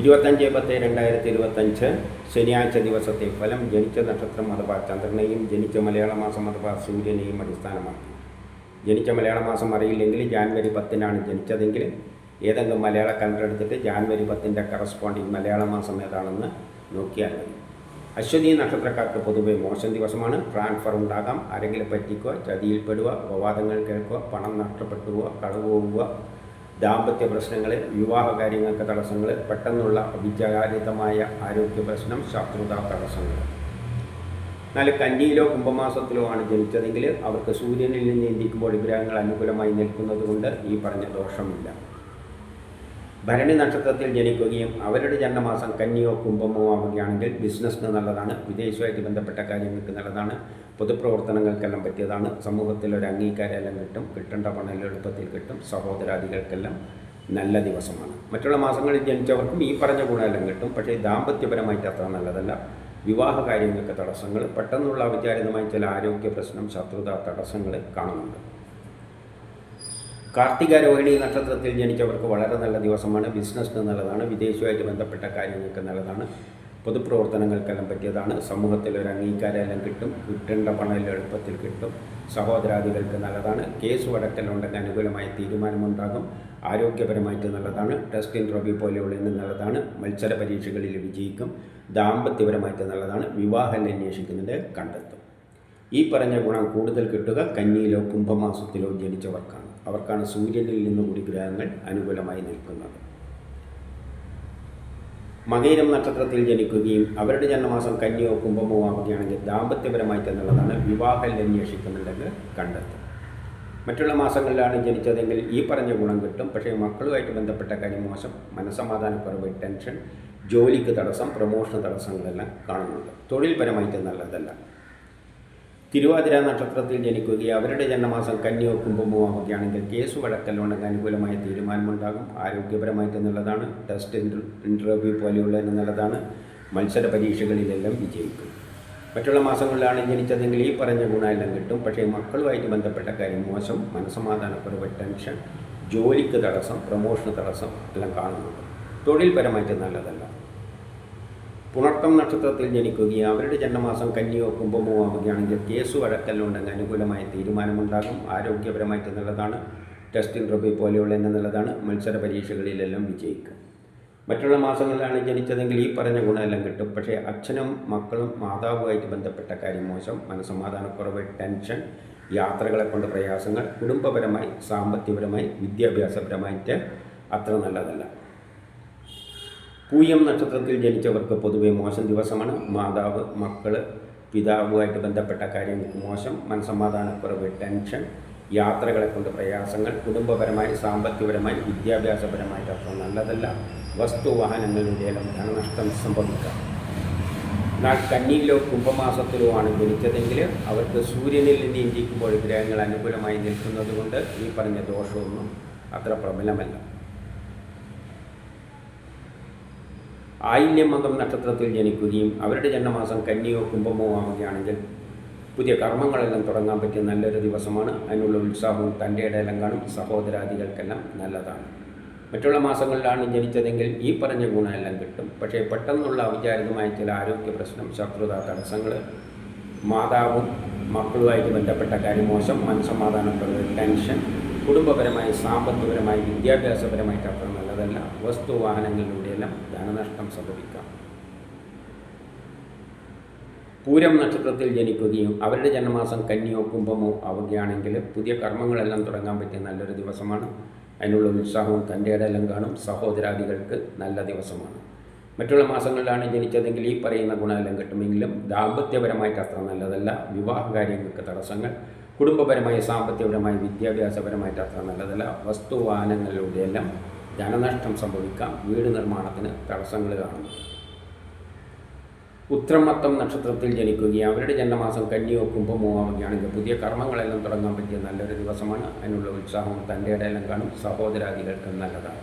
ഇരുപത്തഞ്ച് പത്ത് രണ്ടായിരത്തി ഇരുപത്തഞ്ച് ശനിയാഴ്ച ദിവസത്തെ ഫലം ജനിച്ച നക്ഷത്രം അഥവാ ചന്ദ്രനെയും ജനിച്ച മലയാള മാസം അഥവാ സൂര്യനെയും അടിസ്ഥാനമാക്കി. ജനിച്ച മലയാള മാസം അറിയില്ലെങ്കിൽ ജാനുവരി പത്തിനാണ് ജനിച്ചതെങ്കിൽ ഏതെങ്കിലും മലയാള കലണ്ടർ എടുത്തിട്ട് ജാനുവരി പത്തിന്റെ കറസ്പോണ്ടിങ് മലയാള മാസം ഏതാണെന്ന് നോക്കിയാൽ മതി. അശ്വതി നക്ഷത്രക്കാർക്ക് പൊതുവെ മോശം ദിവസമാണ്. ട്രാൻസ്ഫർ ഉണ്ടാകാം. ആരെങ്കിലും പറ്റിക്കുക ചതിയിൽപ്പെടുക ഉപവാദങ്ങൾ കേൾക്കുക പണം നഷ്ടപ്പെട്ടുക കളവ് പോവുക ദാമ്പത്യ പ്രശ്നങ്ങൾ വിവാഹ കാര്യങ്ങൾക്ക് തടസ്സങ്ങൾ പെട്ടെന്നുള്ള വിചാരിതമായ ആരോഗ്യ പ്രശ്നം ശത്രുതാ തടസ്സങ്ങൾ എന്നാൽ കന്നിയിലോ കുംഭമാസത്തിലോ ആണ് ജനിച്ചതെങ്കിൽ അവർക്ക് സൂര്യനിൽ നിന്ന് ഇന്ത്യക്കുമ്പോൾ ഗ്രഹങ്ങൾ അനുകൂലമായി നിൽക്കുന്നത് കൊണ്ട് ഈ പറഞ്ഞ ദോഷമില്ല. ഭരണി നക്ഷത്രത്തിൽ ജനിക്കുകയും അവരുടെ ജന്മമാസം കന്നിയോ കുംഭമോ ആവുകയാണെങ്കിൽ ബിസിനസ്സിന് നല്ലതാണ് വിദേശവുമായിട്ട് ബന്ധപ്പെട്ട കാര്യങ്ങൾക്ക് നല്ലതാണ് പൊതുപ്രവർത്തനങ്ങൾക്കെല്ലാം പറ്റിയതാണ് സമൂഹത്തിൽ ഒരു അംഗീകാരമെല്ലാം കിട്ടും കിട്ടേണ്ട പണം എളുപ്പത്തിൽ കിട്ടും സഹോദരാദികൾക്കെല്ലാം നല്ല ദിവസമാണ്. മറ്റുള്ള മാസങ്ങളിൽ ജനിച്ചവർക്കും ഈ പറഞ്ഞ ഗുണമെല്ലാം കിട്ടും പക്ഷേ ദാമ്പത്യപരമായിട്ട് അത്ര നല്ലതല്ല. വിവാഹ കാര്യങ്ങൾക്ക് തടസ്സങ്ങൾ പെട്ടെന്നുള്ള അവിചാരിതമായ ചില ആരോഗ്യ പ്രശ്നം ശത്രുത തടസ്സങ്ങൾ കാണുന്നുണ്ട്. കാർത്തിക രോഹിണി നക്ഷത്രത്തിൽ ജനിച്ചവർക്ക് വളരെ നല്ല ദിവസമാണ്. ബിസിനസ്സിന് നല്ലതാണ്. വിദേശവുമായിട്ട് ബന്ധപ്പെട്ട കാര്യങ്ങൾക്ക് നല്ലതാണ്. പൊതുപ്രവർത്തനങ്ങൾക്കെല്ലാം പറ്റിയതാണ്. സമൂഹത്തിൽ ഒരു അംഗീകാരമെല്ലാം കിട്ടും. കിട്ടേണ്ട പണം എളുപ്പത്തിൽ കിട്ടും. സഹോദരാദികൾക്ക് നല്ലതാണ്. കേസ് വടക്കലുണ്ടെങ്കിൽ അനുകൂലമായ തീരുമാനമുണ്ടാകും. ആരോഗ്യപരമായിട്ട് നല്ലതാണ്. ടെസ്റ്റ് പോലെയുള്ള പോലെയുള്ളതിന് നല്ലതാണ്. മത്സര പരീക്ഷകളിൽ വിജയിക്കും. ദാമ്പത്യപരമായിട്ട് നല്ലതാണ്. വിവാഹം അന്വേഷിക്കുന്നത് കണ്ടെത്തും. ഈ പറഞ്ഞ ഗുണം കൂടുതൽ കിട്ടുക. കന്നിയിലോ കുംഭമാസത്തിലോ ജനിച്ചവർക്കാണ്. അവർക്കാണ് സൂര്യനിൽ നിന്ന് കൂടി ഗ്രഹങ്ങൾ അനുകൂലമായി നിൽക്കുന്നത്. മകയിരം നക്ഷത്രത്തിൽ ജനിക്കുകയും അവരുടെ ജന്മമാസം കന്യോ കുംഭമോ ആവുകയാണെങ്കിൽ ദാമ്പത്യപരമായി തന്നുള്ളതാണ് വിവാഹം അന്വേഷിക്കുന്നുണ്ടെന്ന് കണ്ടെത്തും. മറ്റുള്ള മാസങ്ങളിലാണ് ജനിച്ചതെങ്കിൽ ഈ പറഞ്ഞ ഗുണം കിട്ടും. പക്ഷേ മക്കളുമായിട്ട് ബന്ധപ്പെട്ട കാര്യം മോശം. മനസ്സമാധാനക്കുറവ് ടെൻഷൻ ജോലിക്ക് തടസ്സം പ്രമോഷൻ തടസ്സങ്ങളെല്ലാം കാണുന്നുണ്ട്. തൊഴിൽപരമായിട്ട് നല്ലതല്ല. തിരുവാതിര നക്ഷത്രത്തിൽ ജനിക്കുകയും അവരുടെ ജന്മമാസം കന്യോ കുംഭമോ ആവുകയാണെങ്കിൽ കേസ് വഴക്കല്ലോണ്ടെങ്കിൽ അനുകൂലമായ തീരുമാനമുണ്ടാകും. ആരോഗ്യപരമായിട്ട് നല്ലതാണ് ടെസ്റ്റ് ഇന്റർവ്യൂ പോലെയുള്ള നല്ലതാണ് മത്സര പരീക്ഷകളിലെല്ലാം വിജയിക്കും. മറ്റുള്ള മാസങ്ങളിലാണ് ജനിച്ചതെങ്കിൽ ഈ പറഞ്ഞ ഗുണമെല്ലാം കിട്ടും. പക്ഷേ മക്കളുമായിട്ട് ബന്ധപ്പെട്ട കാര്യം മോശം. മനസ്സമാധാനക്കുറവ് ടെൻഷൻ ജോലിക്ക് തടസ്സം പ്രമോഷന് തടസ്സം എല്ലാം കാണുന്നുണ്ട്. തൊഴിൽപരമായിട്ട് നല്ലതല്ല. പുണർത്തം നക്ഷത്രത്തിൽ ജനിക്കുകയും അവരുടെ ജന്മമാസം കന്നിയോ കുംഭമോ ആവുകയാണെങ്കിൽ കേസ് വഴക്കല്ലുണ്ടെങ്കിൽ അനുകൂലമായ തീരുമാനമുണ്ടാകും. ആരോഗ്യപരമായിട്ട് നല്ലതാണ് ടെസ്റ്റ് റബി പോലെയുള്ള എന്നെ നല്ലതാണ് മത്സര പരീക്ഷകളിലെല്ലാം വിജയിക്കും മറ്റുള്ള മാസങ്ങളിലാണ് ജനിച്ചതെങ്കിൽ ഈ പറഞ്ഞ ഗുണമെല്ലാം കിട്ടും. പക്ഷേ അച്ഛനും മക്കളും മാതാവുമായിട്ട് ബന്ധപ്പെട്ട കാര്യം മോശം. മനസ്സമാധാനക്കുറവ് ടെൻഷൻ യാത്രകളെ കൊണ്ട് പ്രയാസങ്ങൾ കുടുംബപരമായി സാമ്പത്തികപരമായി വിദ്യാഭ്യാസപരമായിട്ട് അത്ര നല്ലതല്ല. പൂയം നക്ഷത്രത്തിൽ ജനിച്ചവർക്ക് പൊതുവെ മോശം ദിവസമാണ്. മാതാവ് മക്കൾ പിതാവുമായിട്ട് ബന്ധപ്പെട്ട കാര്യങ്ങൾക്ക് മോശം. മനസമാധാനക്കുറവ് ടെൻഷൻ യാത്രകളെ കൊണ്ട് പ്രയാസങ്ങൾ കുടുംബപരമായി സാമ്പത്തികപരമായി വിദ്യാഭ്യാസപരമായിട്ട് അത്ര നല്ലതല്ല. വസ്തുവാഹനങ്ങളുടെയെല്ലാം ധനനഷ്ടം സംഭവിക്കാം. എന്നാൽ കന്നിയിലോ കുംഭമാസത്തിലോ ആണ് ജനിച്ചതെങ്കിൽ അവർക്ക് സൂര്യനിൽ നിന്ന് ഇന്ത്യക്കുമ്പോൾ ഗ്രഹങ്ങൾ അനുകൂലമായി നിൽക്കുന്നത് കൊണ്ട് ഈ പറഞ്ഞ ദോഷമൊന്നും അത്ര പ്രബലമല്ല. ആയില്യമംഗം നക്ഷത്രത്തിൽ ജനിക്കുകയും അവരുടെ ജന്മമാസം കന്നിയോ കുംഭമോ ആവുകയാണെങ്കിൽ പുതിയ കർമ്മങ്ങളെല്ലാം തുടങ്ങാൻ പറ്റിയ നല്ലൊരു ദിവസമാണ്. അതിനുള്ള ഉത്സാഹവും തന്റെ ഇടയിലും കാണും. സഹോദരാദികൾക്കെല്ലാം നല്ലതാണ്. മറ്റുള്ള മാസങ്ങളിലാണ് ജനിച്ചതെങ്കിൽ ഈ പറഞ്ഞ ഗുണമെല്ലാം കിട്ടും. പക്ഷേ പെട്ടെന്നുള്ള അവിചാരിതമായ ചില ആരോഗ്യ പ്രശ്നം ശത്രുത തടസ്സങ്ങൾ മാതാവും മക്കളുമായിട്ട് ബന്ധപ്പെട്ട കാര്യം മോശം മനസ്സമാധാനപ്പെടുന്ന ടെൻഷൻ കുടുംബപരമായി സാമ്പത്തികപരമായി വിദ്യാഭ്യാസപരമായിട്ട് അത്ര നല്ലതല്ല വസ്തു വാഹനങ്ങളിലൂടെയെല്ലാം ധനനഷ്ടം സംഭവിക്കാം. പൂരം നക്ഷത്രത്തിൽ ജനിക്കുകയും അവരുടെ ജന്മമാസം കന്നിയോ കുംഭമോ ആവുകയാണെങ്കിൽ പുതിയ കർമ്മങ്ങളെല്ലാം തുടങ്ങാൻ പറ്റിയ നല്ലൊരു ദിവസമാണ്. അതിനുള്ള ഉത്സാഹവും തന്റെ ഇടയെല്ലാം കാണും. സഹോദരാദികൾക്ക് നല്ല ദിവസമാണ്. മറ്റുള്ള മാസങ്ങളിലാണ് ജനിച്ചതെങ്കിൽ ഈ പറയുന്ന ഗുണമെല്ലാം കിട്ടുമെങ്കിലും ദാമ്പത്യപരമായിട്ട് അത്ര നല്ലതല്ല. വിവാഹ കാര്യങ്ങൾക്ക് തടസ്സങ്ങൾ. കുടുംബപരമായി സാമ്പത്തികപരമായി വിദ്യാഭ്യാസപരമായിട്ട് അത്ര നല്ലതല്ല. വസ്തുവാഹനങ്ങളിലൂടെയെല്ലാം ധനനഷ്ടം സംഭവിക്കാം. വീട് നിർമ്മാണത്തിന് തടസ്സങ്ങൾ കാണുന്നു ഉത്രമത്തം നക്ഷത്രത്തിൽ ജനിക്കുകയും അവരുടെ ജന്മമാസം കന്നിയോ കുംഭമോ ആവുകയാണെങ്കിൽ പുതിയ കർമ്മങ്ങളെല്ലാം തുടങ്ങാൻ പറ്റിയ നല്ലൊരു ദിവസമാണ്. അതിനുള്ള ഉത്സാഹവും തന്റെ ഇടയെല്ലാം കാണും. സഹോദരാദികൾക്ക് നല്ലതാണ്.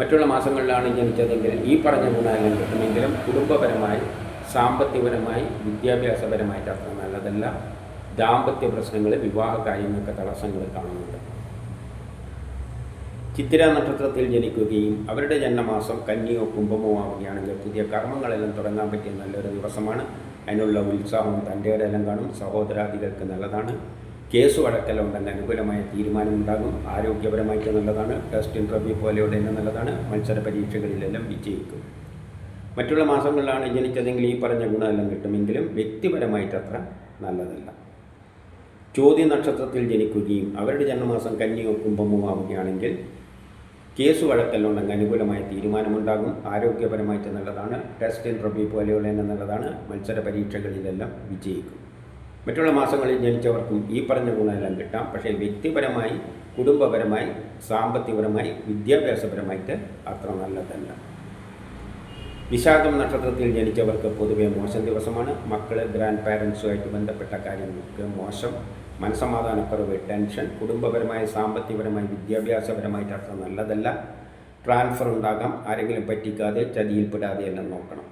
മറ്റുള്ള മാസങ്ങളിലാണ് ജനിച്ചതെങ്കിൽ ഈ പറഞ്ഞ ഗുണമെല്ലാം കിട്ടുമെങ്കിലും കുടുംബപരമായി സാമ്പത്തികപരമായി വിദ്യാഭ്യാസപരമായിട്ട് അത്ര നല്ലതല്ല. ദാമ്പത്യ പ്രശ്നങ്ങൾ വിവാഹ കാര്യങ്ങൾക്ക് തടസ്സങ്ങൾ കാണുന്നുണ്ട്. ചിത്തിര നക്ഷത്രത്തിൽ ജനിക്കുകയും അവരുടെ ജന്മമാസം കന്നിയോ കുംഭമോ ആവുകയാണെങ്കിൽ പുതിയ കർമ്മങ്ങളെല്ലാം തുടങ്ങാൻ പറ്റിയ നല്ലൊരു ദിവസമാണ്. അതിനുള്ള ഉത്സാഹവും എല്ലാം കാണും. സഹോദരാദികൾക്ക് നല്ലതാണ്. കേസ് വഴക്കെല്ലാം ഉണ്ടെങ്കിൽ അനുകൂലമായ തീരുമാനമുണ്ടാകും. ആരോഗ്യപരമായിട്ട് നല്ലതാണ്. ടെസ്റ്റ് ഇന്റർവ്യൂ പോലെയുള്ള നല്ലതാണ്. മത്സര പരീക്ഷകളിലെല്ലാം വിജയിക്കും. മറ്റുള്ള മാസങ്ങളിലാണ് ജനിച്ചതെങ്കിൽ ഈ പറഞ്ഞ ഗുണമെല്ലാം കിട്ടുമെങ്കിലും വ്യക്തിപരമായിട്ട് അത്ര നല്ലതല്ല. ചോദ്യ നക്ഷത്രത്തിൽ ജനിക്കുകയും അവരുടെ ജന്മമാസം കന്നിയോ കുംഭമോ ആവുകയാണെങ്കിൽ കേസ് വഴക്കല്ലുണ്ടെങ്കിൽ അനുകൂലമായ തീരുമാനമുണ്ടാകും. ആരോഗ്യപരമായിട്ട് നല്ലതാണ് ടെസ്റ്റ് ഇന്റർവ്യൂ പോലെയുള്ള നല്ലതാണ് മത്സര പരീക്ഷകളിലെല്ലാം വിജയിക്കും. മറ്റുള്ള മാസങ്ങളിൽ ജനിച്ചവർക്കും ഈ പറഞ്ഞ ഗുണമെല്ലാം കിട്ടാം. പക്ഷേ വ്യക്തിപരമായി കുടുംബപരമായി സാമ്പത്തികപരമായി വിദ്യാഭ്യാസപരമായിട്ട് അത്ര നല്ലതല്ല. വിശാഖം നക്ഷത്രത്തിൽ ജനിച്ചവർക്ക് പൊതുവെ മോശം ദിവസമാണ്. മക്കൾ ഗ്രാൻഡ് പാരൻസുമായിട്ട് ബന്ധപ്പെട്ട കാര്യങ്ങൾക്ക് മോശം മനസമാധാനക്കുറവ് ടെൻഷൻ കുടുംബപരമായി സാമ്പത്തികപരമായി വിദ്യാഭ്യാസപരമായിട്ട് അത്ര നല്ലതല്ല. ട്രാൻസ്ഫർ ഉണ്ടാകാം ആരെങ്കിലും പറ്റിക്കാതെ ചതിയിൽപ്പെടാതെ എല്ലാം നോക്കണം.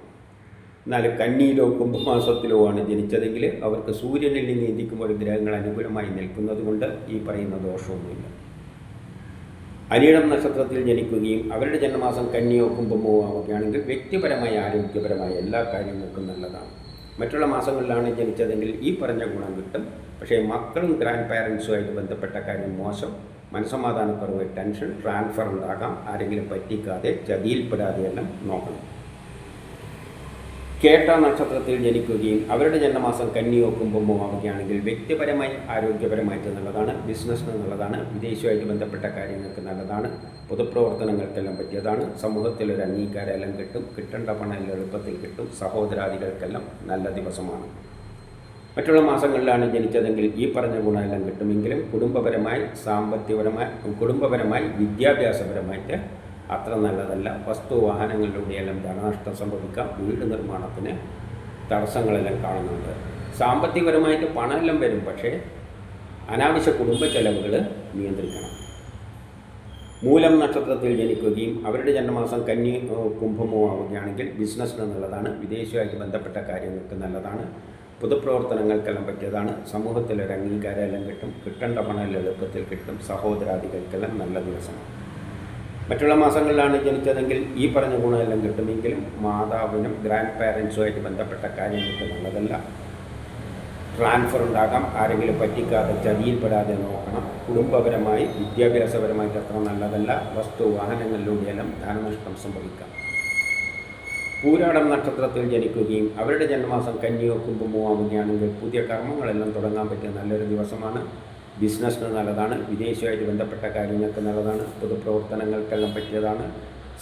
എന്നാൽ കന്നിയിലോ കുംഭമാസത്തിലോ ആണ് ജനിച്ചതെങ്കിൽ അവർക്ക് സൂര്യനിൽ നിന്ന് ഗ്രഹങ്ങൾ അനുകൂലമായി നിൽക്കുന്നത് കൊണ്ട് ഈ പറയുന്ന ദോഷമൊന്നുമില്ല. അരിയിടം നക്ഷത്രത്തിൽ ജനിക്കുകയും അവരുടെ ജന്മമാസം കന്നിയോ കുംഭമോ ആവുകയാണെങ്കിൽ വ്യക്തിപരമായ ആരോഗ്യപരമായ എല്ലാ കാര്യങ്ങൾക്കും നല്ലതാണ്. മറ്റുള്ള മാസങ്ങളിലാണ് ജനിച്ചതെങ്കിൽ ഈ പറഞ്ഞ ഗുണം കിട്ടും. പക്ഷേ മക്കളും ഗ്രാൻഡ് പാരൻസുമായിട്ട് ബന്ധപ്പെട്ട കാര്യം മോശം. മനസമാധാനക്കുറവ് ടെൻഷൻ ട്രാൻസ്ഫർ ഉണ്ടാകാം. ആരെങ്കിലും പറ്റിക്കാതെ ചതിയിൽപ്പെടാതെ എല്ലാം നോക്കണം. കേട്ട നക്ഷത്രത്തിൽ ജനിക്കുകയും അവരുടെ ജന്മമാസം കന്നിയോ കുംഭമോ ആവുകയാണെങ്കിൽ വ്യക്തിപരമായി ആരോഗ്യപരമായിട്ട് നല്ലതാണ് ബിസിനസ്സിന് നല്ലതാണ് വിദേശവുമായിട്ട് ബന്ധപ്പെട്ട കാര്യങ്ങൾക്ക് നല്ലതാണ് പൊതുപ്രവർത്തനങ്ങൾക്കെല്ലാം പറ്റിയതാണ് സമൂഹത്തിൽ ഒരു അംഗീകാരമെല്ലാം കിട്ടും കിട്ടേണ്ട പണം എളുപ്പത്തിൽ കിട്ടും സഹോദരാദികൾക്കെല്ലാം നല്ല ദിവസമാണ്. മറ്റുള്ള മാസങ്ങളിലാണ് ജനിച്ചതെങ്കിൽ ഈ പറഞ്ഞ ഗുണമെല്ലാം കിട്ടുമെങ്കിലും കുടുംബപരമായി സാമ്പത്തികപരമായി കുടുംബപരമായി വിദ്യാഭ്യാസപരമായിട്ട് അത്ര നല്ലതല്ല. വസ്തു വാഹനങ്ങളിലൂടെയെല്ലാം ധനനഷ്ടം സംഭവിക്കാം. വീട് നിർമ്മാണത്തിന് തടസ്സങ്ങളെല്ലാം കാണുന്നുണ്ട്. സാമ്പത്തികപരമായിട്ട് പണമെല്ലാം വരും പക്ഷേ അനാവശ്യ കുടുംബ ചെലവുകൾ നിയന്ത്രിക്കണം. മൂലം നക്ഷത്രത്തിൽ ജനിക്കുകയും അവരുടെ ജന്മമാസം കന്നി കുംഭമോ ആവുകയാണെങ്കിൽ ബിസിനസ്സിന് നല്ലതാണ്. വിദേശവുമായിട്ട് ബന്ധപ്പെട്ട കാര്യങ്ങൾക്ക് നല്ലതാണ്. പൊതുപ്രവർത്തനങ്ങൾക്കെല്ലാം പറ്റിയതാണ്. സമൂഹത്തിലൊരു അംഗീകാരമെല്ലാം കിട്ടും. കിട്ടേണ്ട പണം എളുപ്പത്തിൽ കിട്ടും. സഹോദരാദികൾക്കെല്ലാം നല്ല ദിവസമാണ്. മറ്റുള്ള മാസങ്ങളിലാണ് ജനിച്ചതെങ്കിൽ ഈ പറഞ്ഞ ഗുണമെല്ലാം കിട്ടുമെങ്കിലും മാതാവിനും ഗ്രാൻഡ് പാരൻസുമായിട്ട് ബന്ധപ്പെട്ട കാര്യങ്ങൾക്ക് നല്ലതല്ല ട്രാൻസ്ഫർ ഉണ്ടാകാം. ആരെങ്കിലും പറ്റിക്കാതെ ചതിയിൽപ്പെടാതെ നോക്കണം. കുടുംബപരമായി വിദ്യാഭ്യാസപരമായിട്ട് അത്ര നല്ലതല്ല. വസ്തു വാഹനങ്ങളിലൂടെയെല്ലാം ധനനഷ്ടം സംഭവിക്കാം. പൂരാടം നക്ഷത്രത്തിൽ ജനിക്കുകയും അവരുടെ ജന്മമാസം കന്നിയോ കുംഭമോ ആവുകയാണെങ്കിൽ പുതിയ കർമ്മങ്ങളെല്ലാം തുടങ്ങാൻ പറ്റിയ നല്ലൊരു ദിവസമാണ്. ബിസിനസ്സിന് നല്ലതാണ് വിദേശമായിട്ട് ബന്ധപ്പെട്ട കാര്യങ്ങൾക്ക് നല്ലതാണ് പൊതുപ്രവർത്തനങ്ങൾക്കെല്ലാം പറ്റിയതാണ്.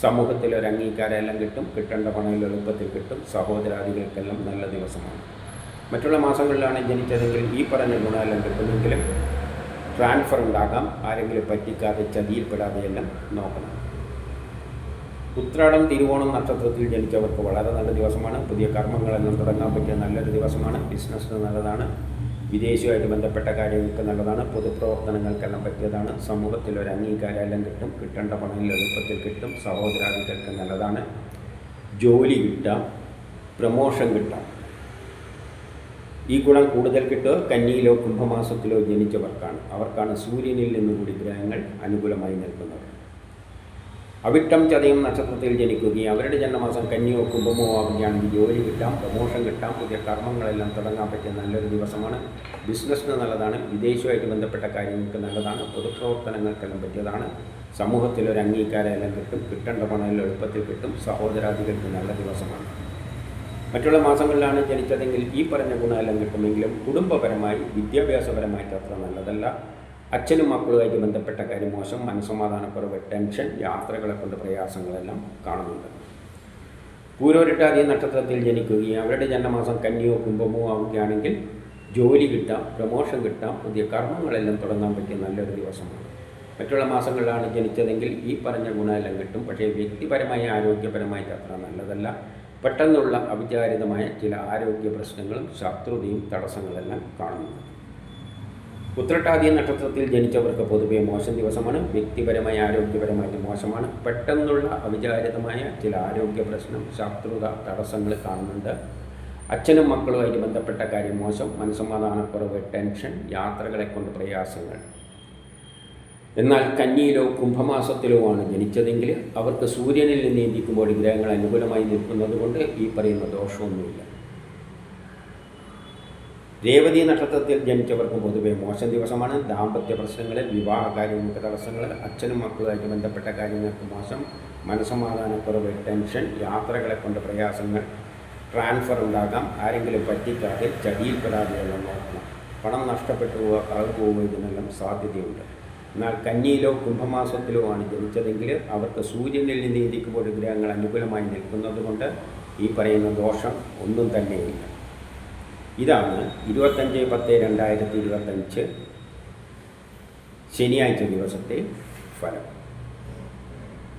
സമൂഹത്തിൽ ഒരു അംഗീകാരമെല്ലാം കിട്ടും കിട്ടേണ്ട പണം എളുപ്പത്തിൽ കിട്ടും സഹോദരാദികൾക്കെല്ലാം നല്ല ദിവസമാണ്. മറ്റുള്ള മാസങ്ങളിലാണ് ജനിച്ചതെങ്കിൽ ഈ പറഞ്ഞ ഗുണമെല്ലാം കിട്ടുമെങ്കിലും ട്രാൻസ്ഫർ ഉണ്ടാകാം ആരെങ്കിലും പറ്റിക്കാതെ ചതിയിൽപ്പെടാതെയെല്ലാം നോക്കണം. ഉത്രാടം തിരുവോണം നക്ഷത്രത്തിൽ ജനിച്ചവർക്ക് വളരെ നല്ല ദിവസമാണ്. പുതിയ കർമ്മങ്ങളെല്ലാം തുടങ്ങാൻ പറ്റിയ നല്ലൊരു ദിവസമാണ്. ബിസിനസ്സിന് നല്ലതാണ്. വിദേശവുമായിട്ട് ബന്ധപ്പെട്ട കാര്യങ്ങൾക്ക് നല്ലതാണ്. പൊതുപ്രവർത്തനങ്ങൾക്കെല്ലാം പറ്റിയതാണ്. സമൂഹത്തിൽ ഒരു അംഗീകാരം കിട്ടും. കിട്ടേണ്ട പണം എളുപ്പത്തിൽ കിട്ടും. സഹോദരാദികൾക്ക് നല്ലതാണ്. ജോലി കിട്ടാം. പ്രമോഷൻ കിട്ടാം. ഈ ഗുണം കൂടുതൽ കിട്ടുക. കന്നിയിലോ കുംഭമാസത്തിലോ ജനിച്ചവർക്കാണ്. അവർക്കാണ് സൂര്യനിൽ നിന്നുകൂടി ഗ്രഹങ്ങൾ അനുകൂലമായി നിൽക്കുന്നത്. അവിട്ടം ചതയം നക്ഷത്രത്തിൽ ജനിക്കുകയും അവരുടെ ജന്മമാസം കന്യോ കുംഭമോ ആവുകയാണെങ്കിൽ ജോലി കിട്ടാം പ്രമോഷൻ കിട്ടാം പുതിയ കർമ്മങ്ങളെല്ലാം തുടങ്ങാൻ പറ്റിയ നല്ലൊരു ദിവസമാണ്. ബിസിനസ്സിന് നല്ലതാണ് വിദേശവുമായിട്ട് ബന്ധപ്പെട്ട കാര്യങ്ങൾക്ക് നല്ലതാണ് പൊതുപ്രവർത്തനങ്ങൾക്കെല്ലാം പറ്റിയതാണ്. സമൂഹത്തിൽ ഒരു അംഗീകാരമെല്ലാം കിട്ടും കിട്ടേണ്ട പണമെല്ലാം എളുപ്പത്തിൽ കിട്ടും സഹോദരാദികൾക്ക് നല്ല ദിവസമാണ്. മറ്റുള്ള മാസങ്ങളിലാണ് ജനിച്ചതെങ്കിൽ ഈ പറഞ്ഞ ഗുണമെല്ലാം കിട്ടുമെങ്കിലും കുടുംബപരമായി വിദ്യാഭ്യാസപരമായിട്ട് അത്ര നല്ലതല്ല. അച്ഛനും മക്കളുമായിട്ട് ബന്ധപ്പെട്ട കാര്യം മോശം മനസ്സമാധാനക്കുറവ് ടെൻഷൻ യാത്രകളെ കൊണ്ട് പ്രയാസങ്ങളെല്ലാം കാണുന്നുണ്ട്. പൂരോരിട്ടാതി നക്ഷത്രത്തിൽ ജനിക്കുകയും അവരുടെ ജന്മമാസം കന്നിയോ കുംഭമോ ആവുകയാണെങ്കിൽ ജോലി കിട്ടാം പ്രമോഷൻ കിട്ടാം പുതിയ കർമ്മങ്ങളെല്ലാം തുടങ്ങാൻ പറ്റിയ നല്ലൊരു ദിവസമാണ്. മറ്റുള്ള മാസങ്ങളിലാണ് ജനിച്ചതെങ്കിൽ ഈ പറഞ്ഞ ഗുണമെല്ലാം കിട്ടും. പക്ഷേ വ്യക്തിപരമായി ആരോഗ്യപരമായിട്ട് അത്ര നല്ലതല്ല. പെട്ടെന്നുള്ള അവിചാരിതമായ ചില ആരോഗ്യ പ്രശ്നങ്ങളും ശത്രുതയും തടസ്സങ്ങളെല്ലാം കാണുന്നുണ്ട്. ഉത്രട്ടാതി നക്ഷത്രത്തിൽ ജനിച്ചവർക്ക് പൊതുവെ മോശം ദിവസമാണ് വ്യക്തിപരമായ ആരോഗ്യപരമായിട്ട് മോശമാണ്. പെട്ടെന്നുള്ള അവിചാരിതമായ ചില ആരോഗ്യ പ്രശ്നം ശത്രുത തടസ്സങ്ങൾ കാണുന്നുണ്ട്. അച്ഛനും മക്കളുമായിട്ട് ബന്ധപ്പെട്ട കാര്യം മോശം മനസ്സമാധാനക്കുറവ് ടെൻഷൻ യാത്രകളെ കൊണ്ട് പ്രയാസങ്ങൾ. എന്നാൽ കന്നിയിലോ കുംഭമാസത്തിലോ ആണ് ജനിച്ചതെങ്കിൽ അവർക്ക് സൂര്യനിൽ നിന്ന് നീന്തിക്കുമ്പോൾ ഗ്രഹങ്ങൾ അനുകൂലമായി നിൽക്കുന്നത് കൊണ്ട് ഈ പറയുന്ന ദോഷമൊന്നുമില്ല. രേവതി നക്ഷത്രത്തിൽ ജനിച്ചവർക്ക് പൊതുവെ മോശം ദിവസമാണ്. ദാമ്പത്യ പ്രശ്നങ്ങൾ വിവാഹ കാര്യങ്ങൾക്ക് തടസ്സങ്ങൾ അച്ഛനും മക്കളുമായിട്ട് ബന്ധപ്പെട്ട കാര്യങ്ങൾക്ക് മോശം മനസ്സമാധാനക്കുറവ് ടെൻഷൻ യാത്രകളെ കൊണ്ട് പ്രയാസങ്ങൾ ട്രാൻസ്ഫർ ഉണ്ടാകാം ആരെങ്കിലും പറ്റിക്കാതെ ചതിയിൽപ്പെടാതെയുള്ള നോക്കണം പണം നഷ്ടപ്പെട്ടു കളവ് പോവുക ഇതിനെല്ലാം സാധ്യതയുണ്ട്. എന്നാൽ കന്നിയിലോ കുംഭമാസത്തിലോ ആണ് ജനിച്ചതെങ്കിൽ അവർക്ക് സൂര്യനിൽ നിന്ന് ഇരിക്കുമ്പോൾ ഗ്രഹങ്ങൾ അനുകൂലമായി നിൽക്കുന്നതുകൊണ്ട് ഈ പറയുന്ന ദോഷം ഒന്നും തന്നെയില്ല. ഇതാണ് ഇരുപത്തഞ്ച് പത്ത് രണ്ടായിരത്തി ഇരുപത്തഞ്ച് ശനിയാഴ്ച ദിവസത്തെ ഫലം.